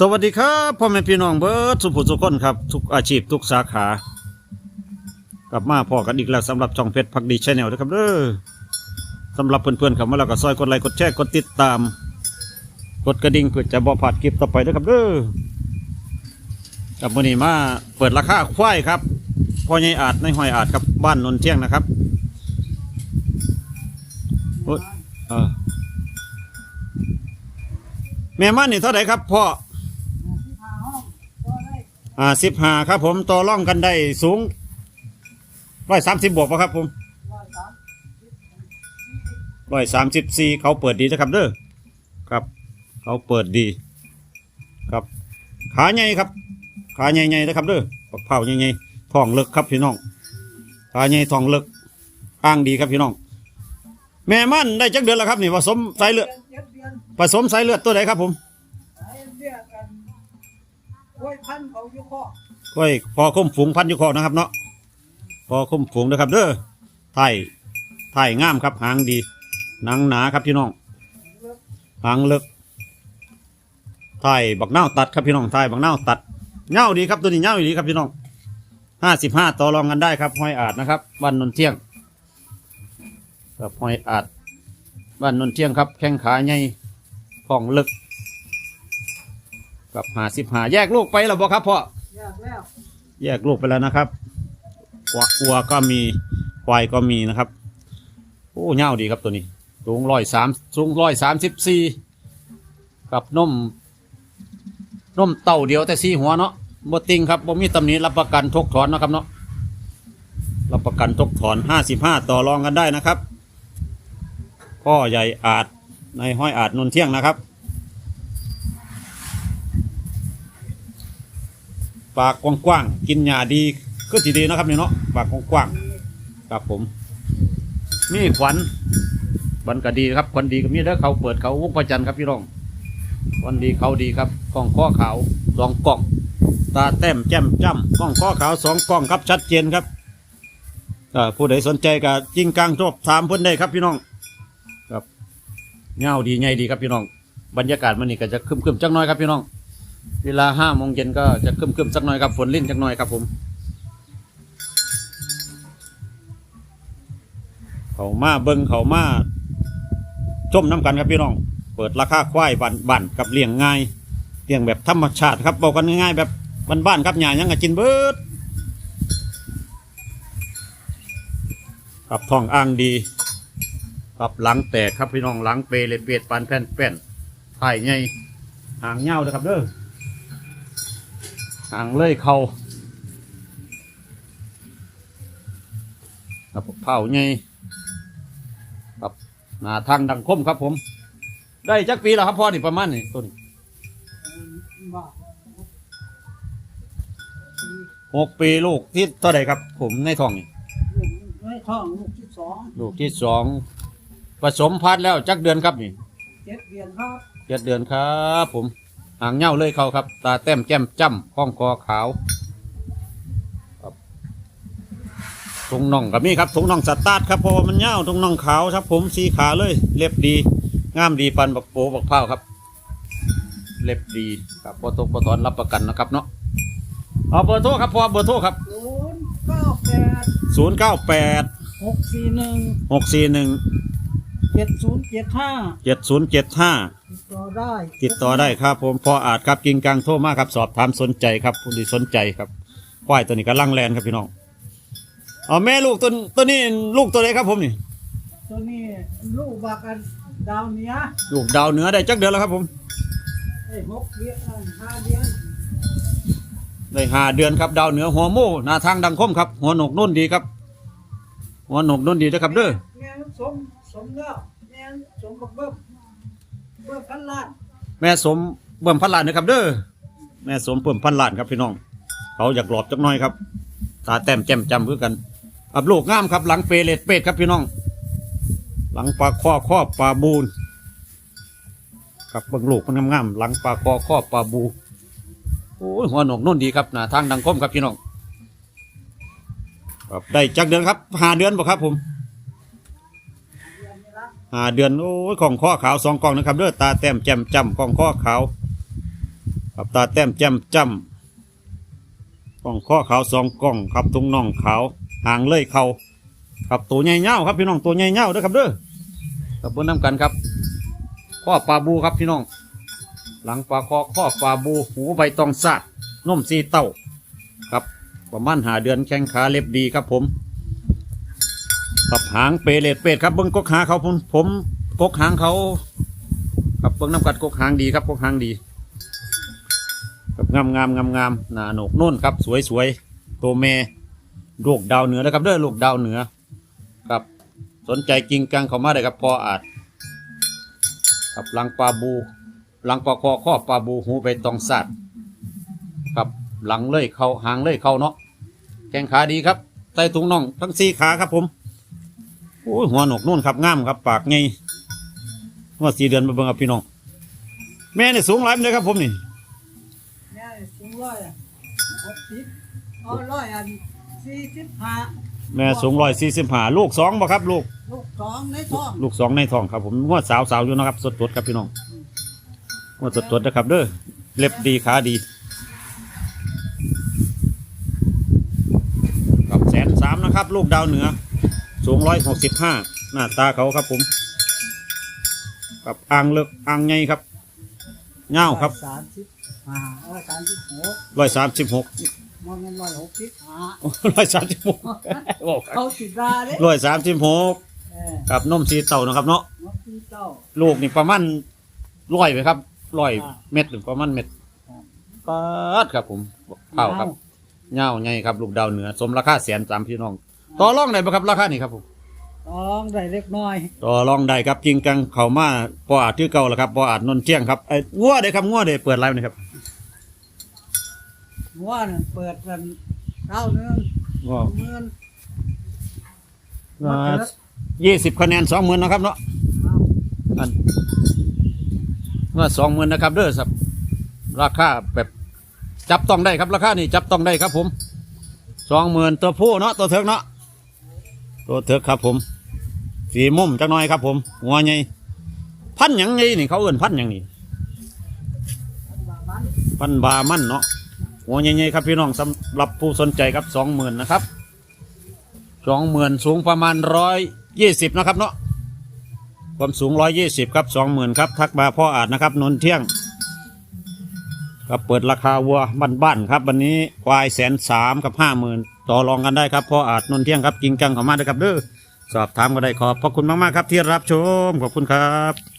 สวัสดีครับพ่อแม่พี่น้องเบิร์ดสุภุสุคนครับทุกอาชีพทุกสาขา กลับมาพอกันอีกแล้วสำหรับช่องเพชรพักดีชแนลนะครับเด้อสำหรับเพื่อนๆครับเมาแล้วก็ซอยกดไลค์กดแชร์กดติดตาม กดกระดิ่งเพื่อจะบ่พลาดคลิปต่อไปนะครับเด้อกับวันนี้มาเปิดราคาควายครับพ่อใหญ่อาจในห้อยอาจครับบ้านนนเที่ยงนะครับโอ้ยเออแม่มันนี่เท่าไหร่ครับพ่อ อ่าสิบห้าครับผมต่อร่องกันได้สูงร้อยสามสิบบวกปะครับผมร้อยสามสิบสี่เขาเปิดดีนะครับเด้อครับ เขาเปิดดี ครับ ขาใหญ่ครับ ขาใหญ่ๆนะครับเด้อปักเผาใหญ่ๆท้องเลิกครับพี่น้องขาใหญ่ท้องเลิกอ้างดีครับพี่น้อง แม่มันได้จักเดือนแล้วครับนี่ผสมสายเลือดผสมสายเลือดตัวไหนครับผม ล้วยพันเขาอยู่ข้อไว้พอคุ้มฝูงพันอยุคอนะครับ เนาะพอคุ้มฝูงนะครับ เด้อไทยไทยงามครับหางดีหนังหนาครับพี่น้องหางเลึกไทยบักเน่าตัดครับพี่น้องไทยบักเน่าตัดเง่าดีครับตัวนี้เง่าดีครับพี่น้องห้าสิบห้าต่อรองกันได้ครับห้อยอาจนะครับบ้านนนเที่ยงครับห้อยอาจบ้านนนเที่ยงครับ แข้งขาใหญ่ท้องลึก กับห้าสิบห้าแยกลูกไปแล้วบ่ครับพ่อยากแล้วแยกลูกไปแล้วนะครับวัววัวก็มีควายก็มีนะครับ โอ้เง่าดีครับตัวนี้สูงร้อยสามสูงร้อยสามสิบสี่กับนมนมเต่าเดียวแต่สีหัวเนาะบ่ติงครับบ่มีตำหนิรับประกันทกถอนเนาะครับเนาะรับประกันทกถอนห้าสิบห้าต่อรองกันได้นะครับพ่อใหญ่อาจในห้อยอาจนนเที่ยงนะครับ ปากกว้างๆกินหญ้าดีก็ทีดีนะครับนี่เนาะปากกว้างๆครับผม มีขวัญขวัญก็ดีครับขวัญดีก็มีแล้วเขาเปิดเขาวงพระจันทร์ครับพี่น้องขวัญดีเขาดีครับกล้องข้อขาวสองกล้อง ตาแต้มแจ่มจ้ำกล้องข้อขาวสองกล้องครับชัดเจนครับผู้ใดสนใจก็จริงกลางจบถามเพิ่นได้ครับพี่น้องครับเงาดีไงดีครับพี่น้อง บรรยากาศมันนี่ก็จะคึมๆจักหน้อยครับพี่น้อง เวลาห้าโมงเย็นก็จะครึมๆสักหน่อยครับฝนลิ่นสักหน่อยครับผมเขามาเบิ้งเขามาชมน้ำกันครับพี่น้อง เปิดราคาควายบันบันกับเลี้ยงง่ายเลี้ยงแบบธรรมชาติครับบอกกันง่ายๆแบบบ้านๆครับหยายังกินเบิดครับท้องอ่างดีครับหลังแตกครับพี่น้องหลังเปรเลยเปียดปานแผ่นแป้นไข่ใหญ่หางเงาเลยครับเด้อ หางเลยเขาครับเผาไงครับหน้าทางดังคมครับผม ได้จักปีแล้วครับพ่อนี่ประมาณนี่ต้นบ้าหกปีลูกที่เท่าไหร่ครับ ผมในท้องนี่ลูกไม่ท้องลูกที่สองลูกที่สองผสมพันธุ์แล้วจักเดือนครับนี่เจ็ดเดือนครับเจ็ดเดือนครับผม หางเง่าเลยเขาครับ ตาแต้มแจ่มจ้ำข้องคอขาวครับทงน่องกับมีครับทงน่องสตาร์ทครับเพราะว่ามันเง่าทงน่องขาวครับ ผมสีขาเลย เล็บดีงามดีปันบักโปบักเผาครับ เล็บดีครับพอตกพอถอนรับประกันนะครับเนาะเอาเบอร์โทรครับพอเบอร์โทรครับศูนย์เก้าแปด0 9 8หกสี่หนึ่ง6 4 1เจ็ดศูนย์เจ็ดห้า7 0 7 5ติด ต่อได้ติดต่อได้ครับผมพออาจครับกิงกลางโทรมาครับสอบถามสนใจครับผู้ที่สนใจครับควายตัวนี้ก็ลังแลนครับพี่น้องเอาแม่ลูกตัวตัวนี้ลูกตัวไหนครับผมนี่ ตัวนี้ลูกบากันดาวเหนี้ยลูกดาวเหนือได้จักเดือนแล้วครับผมไอ้หกเดือนอ่าห้าเดือนได้ห้าเดือนครับดาวเหนือหัวโม่หน้าทางดังคมครับ หัวหนกนุ่นดีครับ หัวหนกนุ่นดีนะครับเด้อแม่สมสมแล้วแม่สมบักเบิ้ม เบิ้มพันล้านแม่สมเบิ่มพันล้านนะครับ เด้อแม่สมเบิ่มพันล้านครับพี่น้อง เขาอยากหลอบจักหน่อยครับตาแต้มแจ่มจำคือกันอับลูกงามครับ หลังเปเลดเป็ดครับพี่น้อง หลังปลาข้อข้อปลาบูนครับเบิ่งลูกมันงามๆหลังปลาคอข้อปลาบูโอ้ยหัวหนกนุ่นดีครับหน้าทางดังคมครับพี่น้องครับได้จักเดือนครับหาเดือนบ่ครับผม หาเดือนโอ้ยของข้อขาวสองกล่องนะครับเด้อตาแต้มแจ่มจำกองข้อขาวกับตาแต้มแจ่มจำกล้องข้อขาวสองกล้องครับตรงน่องขาวหางเลยเขาครับตัวใหญ่เง่าครับพี่น้องตัวใหญ่เง่าเด้อครับเด้อกับเบิ้นน้ำกันครับข้อปลาบูครับพี่น้อง หลังปลาคอข้อปลาบูหูใบตองสาดนมซีเต้าครับประมาณหาเดือนแข้งขาเล็บดีครับผม กับหางเปเลดเป็ดครับเบิ้งกกหางเขาผมผมกกหางเขาครับเบิ้งน้ำกัดกกหางดีครับกกหางดีกับงามงามงามงามหนาโหนกนุ่นครับ สวยสวยตัวเมลูกดาวเหนือนะครับเด้อลูกดาวเหนือครับสนใจจริงกังเขามาได้ครับพออาจครับหลังปลาบูหลังปลาคอข้อปลาบูหูไปตองสัตว์ครับหลังเลยเขาหางเลยเขาเนาะแข้งขาดีครับใต้ถุงน่องทั้งสี่ขาครับผม โอ้ยหัวหนกนู่นครับงามครับ ปากไงว่าสี่เดือนมาเบิ่งกับพี่น้อง แม่เนี่ยสูงหลายปานเลยครับผมนี่แม่สูงร้อยหกสิบเอาร้อยอันสี่สิบห้าแม่สูงร้อยสี่สิบห้าลูกสองบ่ครับ ลูก ลูกสองในท้องลูกสองในท้องครับ ผมงวดสาวสาวๆอยู่นะครับ สดๆครับพี่น้องงวดสดๆนะครับเด้อเล็บดีขาดีกับแสนสามนะครับ ลูกดาวเหนือ สูงร้อยหกสิบห้าหน้าตาเขาครับผมกับอ่างเลิกอ่างไงครับเงาครับสามสิบห้าเออสามสิบหกร้อยสามสิบหกมันเงินร้อยหกสิบห้าร้อยสามสิบหกเขาสิดาเลยร้อยสามสิบหกเออกับนมสีเต่านะครับเนาะนกที่เต้าลูกนี่ประมาณร้อยไหมครับร้อยอ่าเม็ดหรือประมาณเม็ดครับปัดครับผมเผาครับเงาไงครับ ลูกดาวเหนือ สมราคาแสนสามพี่น้อง ต่อรองได้ปะครับราคานี่ครับผมต้องได้เล็กน้อย ต่อรองได้ครับจริงกังเขามาพออาจชื่อเก่าแล้วครับพออาจนนเที่ยงครับไอ้งัวเด้ครับงัวเด้เปิดไลฟ์นี่ครับหัว่านั่นเปิดกันเก้าเนื้องัวเงินยี่สิบคะแนนสองหมื่นนะครับเนาะอันเมื่อสองหมื่นนะครับเด้อครับ ราคาแบบจับต้องได้ครับราคานี่จับต้องได้ครับผมสองหมื่นตัวผู้เนาะตัวเถิกเนาะ ตัวเถิกครับผม สีมุมจักหน่อยครับผมหัวใหญ่พันหยังไงนี่เขาเอื่นพันหยังนี่พันบามันเนาะหัวใหญ่ๆครับพี่น้องสำหรับผู้สนใจครับสองหมื่นนะครับสองหมื่นสูงประมาณร้อยยี่สิบนะครับเนาะความสูงร้อยยี่สิบครับสองหมื่นครับทักมาพ่ออาจนะครับนนเที่ยงครับเปิดราคาวัวบ้านๆครับ วันนี้ควายแสนสามกับห้าหมื่น ต่อรองกันได้ครับพ่ออาจนนเที่ยงครับจริงจังเข้ามาด้วยครับเด้อสอบถามก็ได้ขอบพระคุณมากๆครับที่รับชมขอบคุณครับ